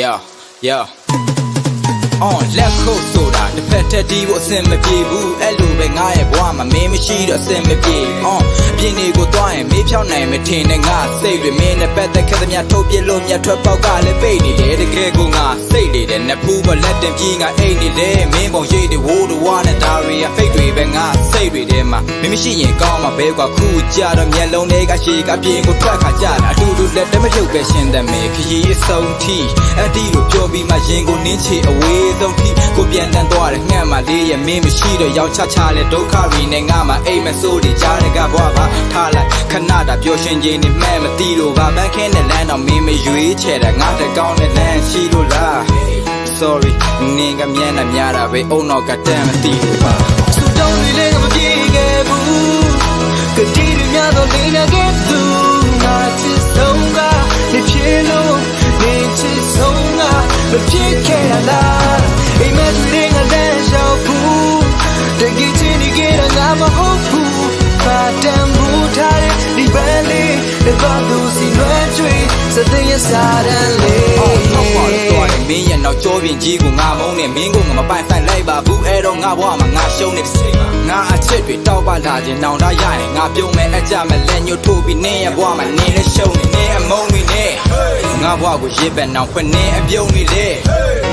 yeah yeah on လက်ခုပ်ဆိုတာတစ်ဖက်တက်တီးဖို့အဆင်မပြေဘူးအဲ့လိုပဲငါရဲ့ဘဝမှာမင်းမရှိတော့အဆင်မပြေ on အပြင်တွေကိုသွားရင်မေးဖြောင်းနိုင်မထင်နဲ့ငါစိတ်တွေမင်းနဲ့ပတ်သက်ခဲ့သမျှထုတ်ပြလို့မြတ်ထွက်ပေါက်ကလည်းပိတ်နေတယ်တကယ်ကိုငါစိတ်တွေတဲ့နဖူးမလက်တင်ပြေးငါအိတ်နေတယ်မင်းပုံရိပ်တွေဝိုးတွေဝါနဲ့ဒါတွေအဖိတ်တွေပဲငါစိတ်တွေထဲ မှာမင်းမရှိရင်ကောင်းမှာပဲကွာခုကြတော့မျက်လုံးတွေကရှေ့ကအပြင်ကိုထွက်ခါကြတာအတူတူလက်တမထုတ်ပဲရှင်းတယ်မေခရီးအဆုံးထိအတီးကိုပြောပြီးမှရင်ကိုနင်းချေအဝေးဆုံးထိကိုပြန်တန်းသွားတယ်ငှက်မှလေးရဲ့မင်းမရှိတော့ရောက်ချချလဲဒုက္ခတွေနဲ့ငါမှအိမ်မဆိုးတွေကြားတဲ့ကဘွားပါထားလိုက်ခဏတာပျော်ရွှင်ခြင်းနဲ့မှဲ့မသိလို့ပါဘန်းခင်းတဲ့လမ်းတော့မင်းမရွေးချယ်တာငါတကောင်းတဲ့လမ်းရှိလို့လား sorry နင်ကမျက်နှာများတာပဲအုံတော့ကတမ်းမသိလို့ပါဆူတောင်းတွေလည်းမပြေခဲ့ ဘူးကတိတွေများတော့နေနေခဲ့သူငါချစ်ဆုံးကနေဖြစ်လို့နေချစ်ဆုံးကမဖြစ်ခဲ့ရလားအိမ်မက်တွေငါလမ်းလျှောက်ဘူးတကယ်ချင်းဒီကရငါမဟုတ်ဘူးပါတန်ဘူးထားတဲ့ဒီပန်းလေးတစ်ပတ်သူစီလွဲကျွေးစတဲ့ရစားတယ်လေအော်ထောက်ပါတော့တယ်မင်းရဲ့နောက်ကျောပြင်ကြီးကိုငါမုန်းနေမင်းကိုငါမပိုင်ဆိုင်လိုက်ပါဘူးအဲ့တော့ငါဘဝမှာငါရှုံးနေတစ်ချိန်မှာငါအချစ် တွေတောက်ပါလာခြင်းနောင်တရရင်ငါပြုံးမဲ့အကြမဲ့လက်ညှို့ထိုးပြီးနင်းရဲ့ဘဝမှာနင်းလည်းရှုံးနေနင်းအမုန်းနေနေ ငါဘဝကိုရစ်ပဲနောင်ဖွင့်နင်းအပြုံးနေလေ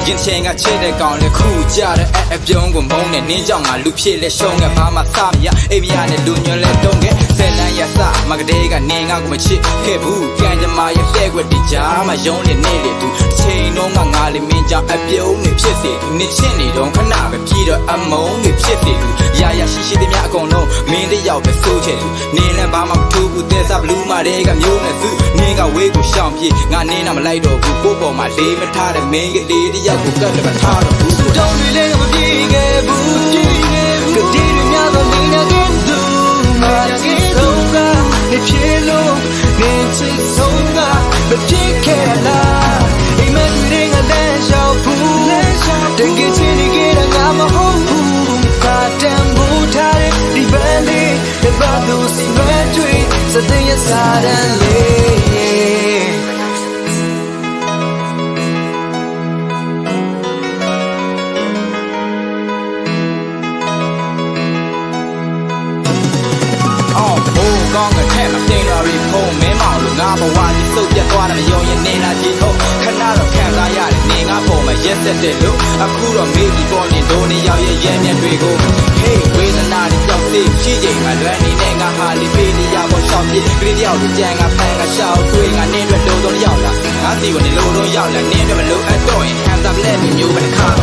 ရင်ချင်းကချစ်တဲ့ကောင်လေခုကြတဲ့အပြုံးကိုမုန်းနေနင်းကြောင့်ငါလူဖြစ်လဲရှုံးခဲ့ဘာမှစမရအိမ်မရနဲ့လူညွန့်လဲတုံးခဲ့ဆယ်လန်းရစမကလေးကနေငါကိုမချစ်ခဲ့ဘူးကံကြမ္မာရဲ့ပြဲွက်တကြားမှာယုံနေနေလေသူတစ်ချိန်လုံးကငါလေးမင်းကြောင့်အပြုံးနေဖြစ်စေသူနေချစ်နေတော့ခဏပဲပြီးတော့အမုန်းနေဖြစ်စေသူရာရာရှိရှိတဲ့များအကုန်လုံးမင်းတယောက်ပဲစိုးချင်သူနေလည်းဘာမှမထူးဘူးတဲ့စားဘလူးမာတွေကမျိုးနဲ့သူနေ ကဝေးကိုရှောင်ပြေငါနေတော့မလိုက်တော့ဘူးကိုယ့်ပေါ်မှာလေးမထားတဲ့မင်းကလေးတယောက်ကိုကတ်တယ်မထားတော့ဘူးဆူတောင်းတွေလည်းမပြေခဲ့ဘူးကတိတွေများတော့နေနေခဲ့သူငါချစ်ဆုံးကနေဖြစ်လို့နေချစ်ဆုံးကမဖြစ်ခဲ့ရလားအိမ်မက်တွေငါလမ်းလျှောက်ဘူးတကယ်ချင်းဒီကရငါမဟုတ်ဘူးပါတန်ဘူးထားတဲ့ဒီပန်းလေးတစ်ပတ်သူစီမံကျွေးစတဲ့ရစားတ ကောင်းကထက်မသိတော့ရီဖုံးမင်းမောင်လို့ငါဘဝကြီးစုပ်ပြတ်သွားတယ်မယုံရင်နေလာကြည့်ဟုတ်ခဏတော့ခံစားရတယ်နေငါပုံမှာရက်ဆက်တယ်လို့အခုတော့မေးပြီးပေါ်နေဒိုးနေရောက်ရဲ့ရဲမျက်တွေကို Hey ဝေဒနာတွေကြောက်သေးရှိချိန်မှာလွမ်းနေတဲ့ငါဟာလေးပေးနေရဖို့ရှောက်ပြေကလေးတယောက်ကြံငါဖန်ကရှောက်တွေ့ငါနေအတွက်လုံးလုံးရောက်လာငါစီဝင်နေလုံးလုံးရောက်လာနေအတွက်မလို့အတော့ရင်ဟန်သာပလက်မျိုးပဲတစ်ခါတော့ကတ်ခွာ